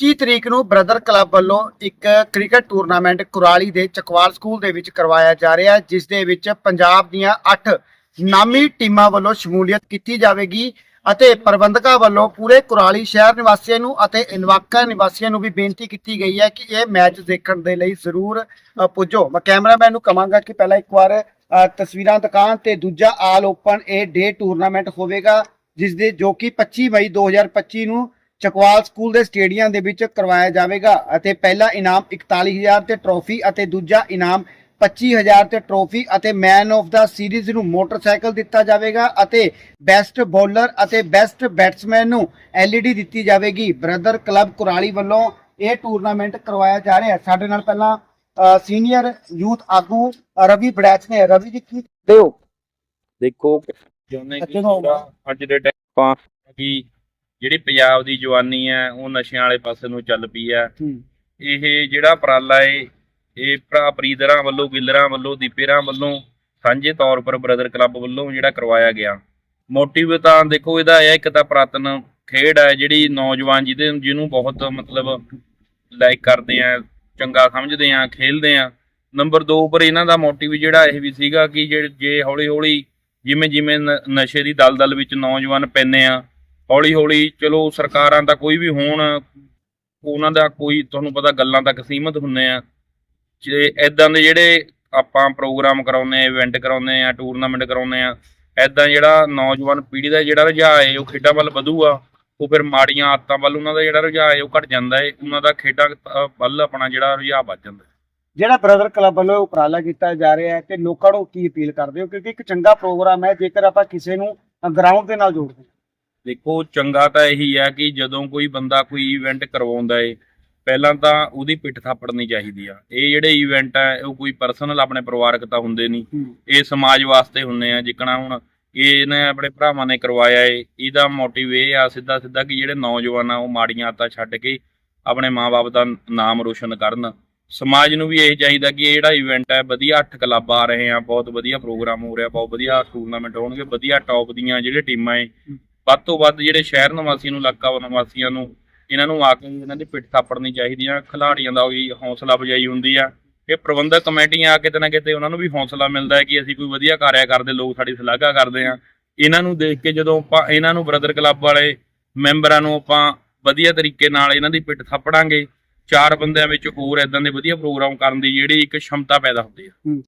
25 ਤਰੀਕ ਨੂੰ brother club ਵੱਲੋਂ ਇੱਕ ਕ੍ਰਿਕਟ ਟੂਰਨਾਮੈਂਟ ਕੁਰਾਲੀ ਦੇ ਚਕਵਾਲ ਸਕੂਲ ਦੇ ਵਿੱਚ ਕਰਵਾਇਆ ਜਾ ਰਿਹਾ ਹੈ, ਜਿਸ ਦੇ ਵਿੱਚ ਪੰਜਾਬ ਦੀਆਂ 8 ਨਾਮੀ ਟੀਮਾਂ ਵੱਲੋਂ ਸ਼ਮੂਲੀਅਤ ਕੀਤੀ ਜਾਵੇਗੀ ਅਤੇ ਪ੍ਰਬੰਧਕਾਂ ਵੱਲੋਂ ਪੂਰੇ ਕੁਰਾਲੀ ਸ਼ਹਿਰ ਨਿਵਾਸੀਆਂ ਨੂੰ ਅਤੇ ਇਲਾਕਾ ਨਿਵਾਸੀਆਂ ਨੂੰ ਵੀ ਬੇਨਤੀ ਕੀਤੀ ਗਈ ਹੈ ਕਿ ਇਹ ਮੈਚ ਦੇਖਣ ਦੇ ਲਈ ਜ਼ਰੂਰ ਪੁੱਜੋ। ਮੈਂ ਕੈਮਰਾਮੈਨ ਨੂੰ ਕਹਾਂਗਾ ਕਿ ਪਹਿਲਾਂ ਇੱਕ ਵਾਰ ਤਸਵੀਰਾਂ ਦੁਕਾਨ ਤੇ ਦੂਜਾ ਆਲ ਓਪਨ ਇਹ ਡੇ ਟੂਰਨਾਮੈਂਟ ਹੋਵੇਗਾ, ਜਿਸ ਦੇ ਜੋ ਕਿ 25 ਮਈ 2025 ਨੂੰ ਚਕਵਾਲ ਸਕੂਲ ਦੇ ਸਟੇਡੀਅਮ ਦੇ ਵਿੱਚ ਕਰਵਾਇਆ ਜਾਵੇਗਾ ਅਤੇ ਪਹਿਲਾ ਇਨਾਮ 41000 ਤੇ ਟਰੋਫੀ ਅਤੇ ਦੂਜਾ ਇਨਾਮ 25000 ਤੇ ਟਰੋਫੀ ਅਤੇ ਮੈਨ ਆਫ ਦਾ ਸੀਰੀਜ਼ ਨੂੰ ਮੋਟਰਸਾਈਕਲ ਦਿੱਤਾ ਜਾਵੇਗਾ ਅਤੇ ਬੈਸਟ ਬੌਲਰ ਅਤੇ ਬੈਸਟ ਬੈਟਸਮੈਨ ਨੂੰ ਐਲਈਡੀ ਦਿੱਤੀ ਜਾਵੇਗੀ। ਬ੍ਰਦਰ ਕਲੱਬ ਕੁਰਾਲੀ ਵੱਲੋਂ ਇਹ ਟੂਰਨਾਮੈਂਟ ਕਰਵਾਇਆ ਜਾ ਰਿਹਾ ਹੈ। ਸਾਡੇ ਨਾਲ ਪਹਿਲਾਂ ਸੀਨੀਅਰ ਯੂਥ ਆਗੂ ਰਵੀ ਬੜੈਚ ਨੇ। ਰਵੀ ਜੀ ਕੀ ਦਿਓ ਦੇਖੋ ਚਾਹੁੰਦੇ ਕਿ ਅੱਜ ਦੇ ਟਾਈਮ ਆਪਾਂ ਕਿ ਜਿਹੜੀ ਪੰਜਾਬ ਦੀ ਜਵਾਨੀ ਹੈ ਉਹ ਨਸ਼ਿਆਂ ਵਾਲੇ ਪਾਸੇ ਨੂੰ ਚੱਲ ਪਈ ਹੈ। ਇਹ ਜਿਹੜਾ ਉਪਰਾਲਾ ਏ ਇਹ ਭਰਾ ਪ੍ਰੀਦਰਾਂ ਵੱਲੋਂ ਗਿੱਲਰਾਂ ਵੱਲੋਂ ਦੀਪੇਰਾਂ ਵੱਲੋਂ ਸਾਂਝੇ ਤੌਰ ਪਰ ਬ੍ਰਦਰ ਕਲੱਬ ਵੱਲੋਂ ਜਿਹੜਾ ਕਰਵਾਇਆ ਗਿਆ। ਮੋਟਿਵ ਤਾਂ ਦੇਖੋ ਇਹਦਾ ਇਹ ਇੱਕ ਤਾਂ ਪ੍ਰਾਤਨ ਖੇਡ ਹੈ ਜਿਹੜੀ ਨੌਜਵਾਨ ਜਿਹਦੇ ਜਿਹਨੂੰ ਬਹੁਤ ਮਤਲਬ ਲਾਈਕ ਕਰਦੇ ਆ ਚੰਗਾ ਸਮਝਦੇ ਆ ਖੇਲਦੇ ਆ। ਨੰਬਰ 2 ਪਰ ਇਹਨਾਂ ਦਾ ਮੋਟਿਵ ਜਿਹੜਾ ਇਹ ਵੀ ਸੀਗਾ ਕਿ ਜੇ ਜੇ ਹੌਲੀ ਹੌਲੀ ਜਿਵੇਂ ਜਿਵੇਂ ਨਸ਼ੇ ਦੀ ਦਲਦਲ ਵਿੱਚ ਨੌਜਵਾਨ ਪੈਂਦੇ ਆ ਹੌਲੀ ਹੌਲੀ ਚਲੋ ਸਰਕਾਰਾਂ ਦਾ ਕੋਈ ਵੀ ਹੋਣ, ਉਹਨਾਂ ਦਾ ਕੋਈ, ਤੁਹਾਨੂੰ ਪਤਾ ਗੱਲਾਂ ਤੱਕ ਸੀਮਤ ਹੁੰਨੇ ਆ। ਜੇ ਐਦਾਂ ਦੇ ਜਿਹੜੇ ਆਪਾਂ ਪ੍ਰੋਗਰਾਮ ਕਰਾਉਂਦੇ ਆ ਇਵੈਂਟ ਕਰਾਉਂਦੇ ਆ ਟੂਰਨਾਮੈਂਟ ਕਰਾਉਂਦੇ ਆ ਐਦਾਂ ਜਿਹੜਾ ਨੌਜਵਾਨ ਪੀੜ੍ਹੀ ਦਾ ਜਿਹੜਾ ਰੁਝਾਅ ਹੈ, ਉਹ ਖੇਡਾਂ ਵੱਲ ਵਧੂਗਾ, ਉਹ ਫਿਰ ਮਾੜੀਆਂ ਆਦਤਾਂ ਵੱਲ ਉਹਨਾਂ ਦਾ ਜਿਹੜਾ ਰੁਝਾਅ ਹੈ, ਉਹ ਘਟ ਜਾਂਦਾ ਹੈ। ਉਹਨਾਂ ਦਾ ਖੇਡਾਂ ਵੱਲ ਆਪਣਾ ਜਿਹੜਾ ਰੁਝਾਅ ਵੱਧ ਜਾਂਦਾ ਹੈ। ਜਿਹੜਾ ਬ੍ਰਦਰ ਕਲੱਬ ਵੱਲੋਂ ਉਪਰਾਲਾ ਕੀਤਾ ਜਾ ਰਿਹਾ ਹੈ, ਤੇ ਲੋਕਾਂ ਨੂੰ ਕੀ ਅਪੀਲ ਕਰਦੇ ਹੋ? ਕਿਉਂਕਿ ਇੱਕ ਚੰਗਾ ਪ੍ਰੋਗਰਾਮ ਹੈ, ਜੇਕਰ ਆਪਾਂ ਕਿਸੇ ਨੂੰ ਗਰਾਊਂਡ ਦੇ ਨਾਲ ਜੋੜਦੇ ਹਾਂ। ਦੇਖੋ ਚੰਗਾ ਤਾਂ ਇਹੀ ਹੈ ਕਿ ਜਦੋਂ ਕੋਈ ਬੰਦਾ ਕੋਈ ਇਵੈਂਟ ਕਰਵਾਉਂਦਾ ਏ ਪਹਿਲਾਂ ਤਾਂ ਉਹਦੀ ਪਿੱਠ ਥਾਪੜਨੀ ਚਾਹੀਦੀ ਆ। ਇਹ ਜਿਹੜੇ ਇਵੈਂਟ ਆ ਉਹ ਕੋਈ ਪਰਸਨਲ ਆਪਣੇ ਪਰਿਵਾਰਕ ਤਾਂ ਹੁੰਦੇ ਨਹੀਂ। ਇਹ ਸਮਾਜ ਵਾਸਤੇ ਹੁੰਦੇ ਆ। ਜਿੱਕਣਾ ਹੁਣ ਇਹ ਇਹਨੇ ਆਪਣੇ ਭਰਾਵਾਂ ਨੇ ਕਰਵਾਇਆ ਏ ਇਹਦਾ ਮੋਟਿਵ ਇਹ ਆ ਸਿੱਧਾ ਸਿੱਧਾ ਕਿ ਜਿਹੜੇ ਨੌਜਵਾਨ ਆ ਉਹ ਮਾੜੀਆਂ ਆਦਤਾਂ ਛੱਡ ਕੇ ਆਪਣੇ ਮਾਪੇ ਦਾ ਨਾਮ ਰੋਸ਼ਨ ਕਰਨ। ਸਮਾਜ ਨੂੰ ਵੀ ਇਹ ਚਾਹੀਦਾ ਕਿ ਇਹ ਜਿਹੜਾ ਇਵੈਂਟ ਹੈ ਵਧੀਆ ਅੱਠ ਕਲੱਬ ਆ ਰਹੇ ਆ ਬਹੁਤ ਵਧੀਆ ਪ੍ਰੋਗਰਾਮ ਹੋ ਰਿਹਾ ਬਹੁਤ ਵਧੀਆ ਟੂਰਨਾਮੈਂਟ ਹੋਣਗੇ ਵਧੀਆ ਟੌਪ ਦੀਆਂ ਜਿਹੜੇ ਟੀਮਾਂ ਏ ਵੱਧ ਤੋਂ ਵੱਧ ਜਿਹੜੇ ਸ਼ਹਿਰ ਨਿਵਾਸੀਆਂ ਨੂੰ, ਇਲਾਕਾ ਨਿਵਾਸੀਆਂ ਨੂੰ, ਇਹਨਾਂ ਨੂੰ ਆ ਕੇ ਇਹਨਾਂ ਦੀ ਪਿੱਠ ਥਾਪੜਨੀ ਚਾਹੀਦੀ ਆ ਖਿਲਾੜੀਆਂ ਦਾ ਵੀ ਹੌਸਲਾ ਅਫਜ਼ਾਈ ਹੁੰਦੀ ਆ। ਇਹ ਪ੍ਰਬੰਧਕ ਕਮੇਟੀਆਂ ਆ ਕਿਤੇ ਨਾ ਕਿਤੇ ਉਹਨਾਂ ਨੂੰ ਵੀ ਹੌਸਲਾ ਮਿਲਦਾ ਹੈ ਕਿ ਅਸੀਂ ਕੋਈ ਵਧੀਆ ਕਾਰਿਆ ਕਰਦੇ, ਲੋਕ ਸਾਡੀ ਸ਼ਲਾਘਾ ਕਰਦੇ ਆ। ਇਹਨਾਂ ਨੂੰ ਦੇਖ ਕੇ ਜਦੋਂ ਆਪਾਂ ਇਹਨਾਂ ਨੂੰ ਬ੍ਰਦਰ ਕਲੱਬ ਵਾਲੇ ਮੈਂਬਰਾਂ ਨੂੰ ਆਪਾਂ ਵਧੀਆ ਤਰੀਕੇ ਨਾਲ ਇਹਨਾਂ ਦੀ ਪਿੱਠ ਥਾਪੜਾਂਗੇ, ਚਾਰ ਬੰਦਿਆਂ ਵਿੱਚ ਹੋਰ ਇਦਾਂ ਦੇ ਵਧੀਆ ਪ੍ਰੋਗਰਾਮ ਕਰਨ ਦੀ ਜਿਹੜੀ ਇੱਕ ਸ਼ਮਤਾ ਪੈਦਾ ਹੁੰਦੀ ਆ।